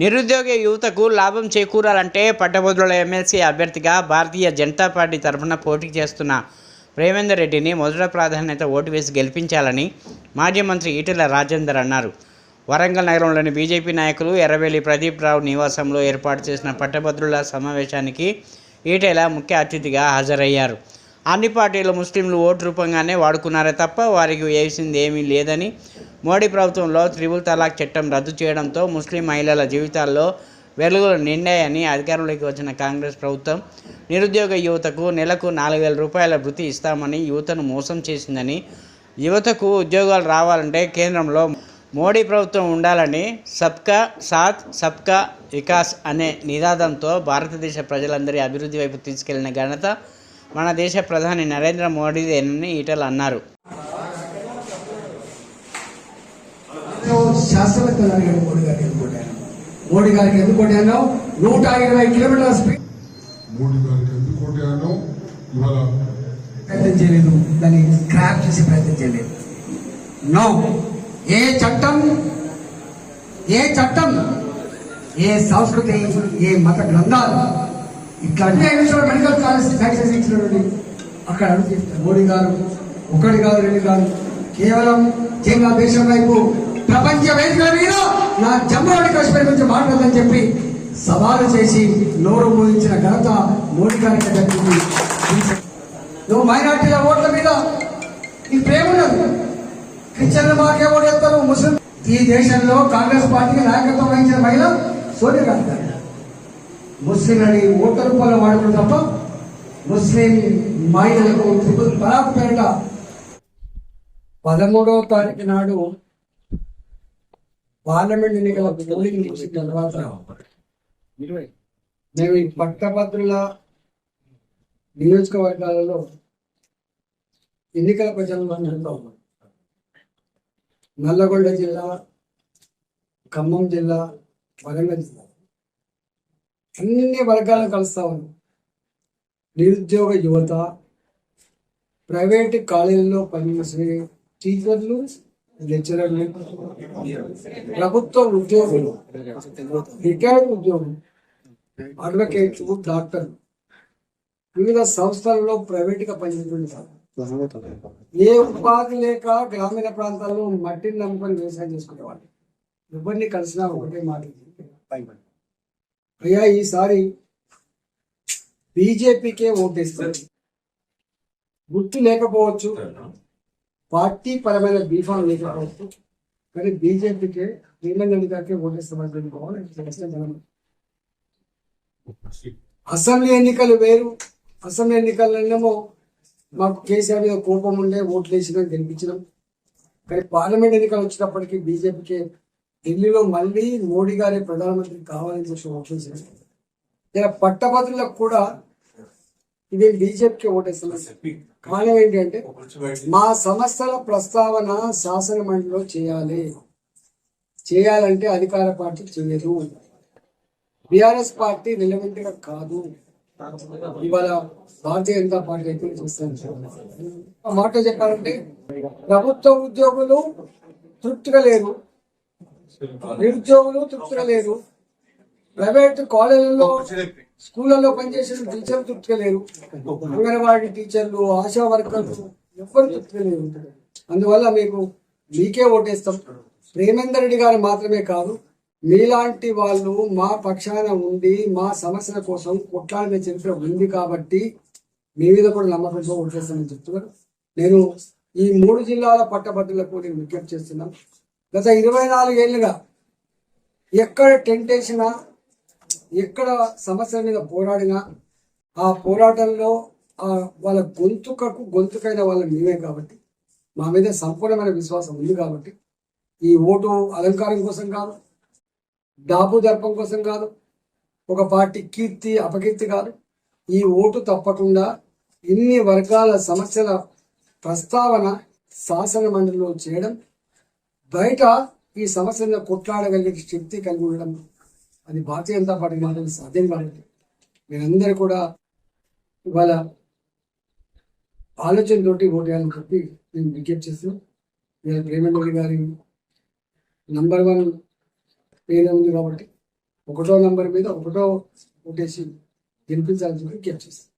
నిరుద్యోగ యువతకు లాభం చేకూరాలంటే పట్టభద్రుల ఎమ్మెల్సీ అభ్యర్థిగా భారతీయ జనతా పార్టీ తరఫున పోటీ చేస్తున్న ప్రేమేందర్ రెడ్డిని మొదట ప్రాధాన్యత ఓటు వేసి గెలిపించాలని మాజీ మంత్రి ఈటెల రాజేందర్ అన్నారు. వరంగల్ నగరంలోని బీజేపీ నాయకులు ఎర్రవేలి ప్రదీప్ రావు నివాసంలో ఏర్పాటు చేసిన పట్టభద్రుల సమావేశానికి ఈటెల ముఖ్య అతిథిగా హాజరయ్యారు. అన్ని పార్టీలు ముస్లింలు ఓటు రూపంగానే వాడుకున్నారే తప్ప వారికి వేసింది ఏమీ లేదని మోడీ ప్రభుత్వంలో త్రిబుల్ తలాక్ చట్టం రద్దు చేయడంతో ముస్లిం మహిళల జీవితాల్లో వెలుగులు నిండాయని అధికారంలోకి వచ్చిన కాంగ్రెస్ ప్రభుత్వం. నిరుద్యోగ యువతకు నెలకు నాలుగు వేల రూపాయల వృత్తి ఇస్తామని యువతను మోసం చేసిందని యువతకు ఉద్యోగాలు రావాలంటే కేంద్రంలో మోడీ ప్రభుత్వం ఉండాలని సబ్కా సాత్ సబ్కా వికాస్ అనే నినాదంతో భారతదేశ ప్రజలందరి అభివృద్ధి వైపు తీసుకెళ్ళిన ఘనత మన దేశ ప్రధాని నరేంద్ర మోడీదేనని ఈటల అన్నారు. ఎందుకు కొట్టాను మోడీ గారికి ఎందుకు కొట్టాను నూట ఇరవై కిలోమీటర్ల స్పీడ్ మోడీ గారికి ఎందుకు కొట్టాను ఇవాళ ప్రయత్నం చేయలేదు. దాన్ని స్క్రాప్ చేసే ప్రయత్నం చేయలేదు. నో ఏ చట్టం? ఏ చట్టం? ఏ సంస్కృతి? ఏ మత గ్రంథాలు? ఇట్లాంటి మెడికల్ కాలేజ్ సక్సెస్ ఇచ్చినటువంటి అక్కడ అడుగుతారు మోడీ గారు ఒకటి కాదు రెండు కాదు. కేవలం చైనా దేశం వైపు ప్రపంచ వేదిక మీద నా జమ్మూ అండ్ కాశ్మీర్ గురించి మాట్లాడదని చెప్పి సవాలు చేసి నోరు మూయించిన ఘనత మోడీ గారికి దక్కింది నువ్వు మైనార్టీల ఓట్ల మీద ఈ ప్రేమ ఉన్నది. క్రిస్టియన్లు మాకే ఓటేస్తారు ముస్లిం ఈ దేశంలో కాంగ్రెస్ పార్టీకి నాయకత్వం వహించిన మహిళ సోనియా గాంధీ గారు ముస్లింలని ఓట్ల రూపంలో వాడుకున్న తప్ప ముస్లిం మహిళలకు త్రిపుల్ తలాక్ పేరిట పదమూడవ తారీఖు నాడు పార్లమెంట్ ఎన్నికల పోలింగ్ ముగిసిన తర్వాత మేము ఈ పట్టభద్రుల నియోజకవర్గాలలో ఎన్నికల ప్రచారంలో జరుగుతూ ఉన్నాం. నల్లగొండ జిల్లా ఖమ్మం జిల్లా వరంగల్ జిల్లా. అన్ని వర్గాలను కలుస్తా ఉన్నాం. నిరుద్యోగ యువత ప్రైవేట్ కాలేజీల్లో పనిచేసే టీచర్లు లెక్చరర్లు ప్రభుత్వ ఉద్యోగులు రిటైర్డ్ ఉద్యోగులు అడ్వకేట్లు డాక్టర్లు వివిధ సంస్థలలో ప్రైవేట్గా పనిచేస్తుంటారు ఏ ఉపాధి లేక గ్రామీణ ప్రాంతాల్లో మట్టిని నమ్ముకొని వ్యవసాయం చేసుకునేవాళ్ళు. ఎవరిని కలిసినా ఒకటే మాట అయ్యా ఈసారి బీజేపీకే ఓటేస్తారు. గుర్తు లేకపోవచ్చు. పార్టీ పరమైన బీఫామ్ లేకపోవచ్చు. కానీ బీజేపీకే శ్రీలంగ గారికి ఓటేస్తామని తెలుసుకోవాలి అసెంబ్లీ ఎన్నికలు వేరు. అసెంబ్లీ ఎన్నికలనేమో మాకు కేసీఆర్ మీద కోపం ఉండే ఓట్లు వేసినాం గెలిపించినాం. కానీ పార్లమెంట్ ఎన్నికలు వచ్చినప్పటికీ బీజేపీకే ఢిల్లీలో మళ్ళీ మోడీ గారే ప్రధానమంత్రి కావాలని చెప్పి వేసినాం ఇలా పట్టభద్రులకు కూడా ఇది బీజేపీకి ఓటేస్తున్నాం కారణం ఏంటంటే మా సమస్యల ప్రస్తావన శాసన మండలిలో చేయాలి. చేయాలంటే అధికార పార్టీ చేయదు. బీఆర్ఎస్ పార్టీ రిలవెంట్గా కాదు. ఇవాళ భారతీయ జనతా పార్టీ అయితే చూస్తాను మాట చెప్పాలంటే ప్రభుత్వ ఉద్యోగులు తృప్తిగా లేరు. నిరుద్యోగులు తృప్తిగా లేరు ప్రైవేట్ కాలేజీల్లో స్కూళ్ళలో పనిచేసే టీచర్లు తృప్తిగా లేరు అంగన్వాడీ టీచర్లు ఆశా వర్కర్లు ఎవరు తృప్తిగా లేరు అందువల్ల మీకు మీకే ఓటేస్తాం. ప్రేమేందర్ రెడ్డి గారు మాత్రమే కాదు మీలాంటి వాళ్ళు మా పక్షాన ఉండి మా సమస్యల కోసం కొట్లాడిన చరిత్ర ఉంది కాబట్టి మీ మీద కూడా నమ్మకంతో ఓటేస్తామని చెప్తున్నారు. నేను ఈ మూడు జిల్లాల పట్టభద్రులకు నేను విజ్ఞప్తి చేస్తున్నాను. గత ఇరవై నాలుగేళ్ళుగా ఎక్కడ టెంట్ వేసినా ఎక్కడ సమస్యల మీద పోరాడినా ఆ పోరాటంలో ఆ వాళ్ళ గొంతుకకు గొంతుకైన వాళ్ళ మేమే కాబట్టి మా మీద సంపూర్ణమైన విశ్వాసం ఉంది కాబట్టి ఈ ఓటు అలంకారం కోసం కాదు డాబు దర్పం కోసం కాదు ఒక పార్టీ కీర్తి అపకీర్తి కాదు ఈ ఓటు తప్పకుండా ఇన్ని వర్గాల సమస్యల ప్రస్తావన శాసన మండలిలో చేయడం బయట ఈ సమస్యను కొట్లాడగలిగే శక్తి కలిగి ఉండడం అది భారతీయ జనతా పార్టీ మాత్రం సాధ్యం కాబట్టి మీరందరూ కూడా ఇవాళ ఆలోచనతోటి ఓటు వేయాలని చెప్పి నేను విజ్ఞప్తి చేస్తున్నాను నేను ప్రేమేంద్ర గారి నంబర్ వన్ పేరు ఉంది కాబట్టి ఒకటో నంబర్ మీద ఒకటో ఓటేసి గెలిపించాల్సి విజ్ఞప్తి చేస్తాను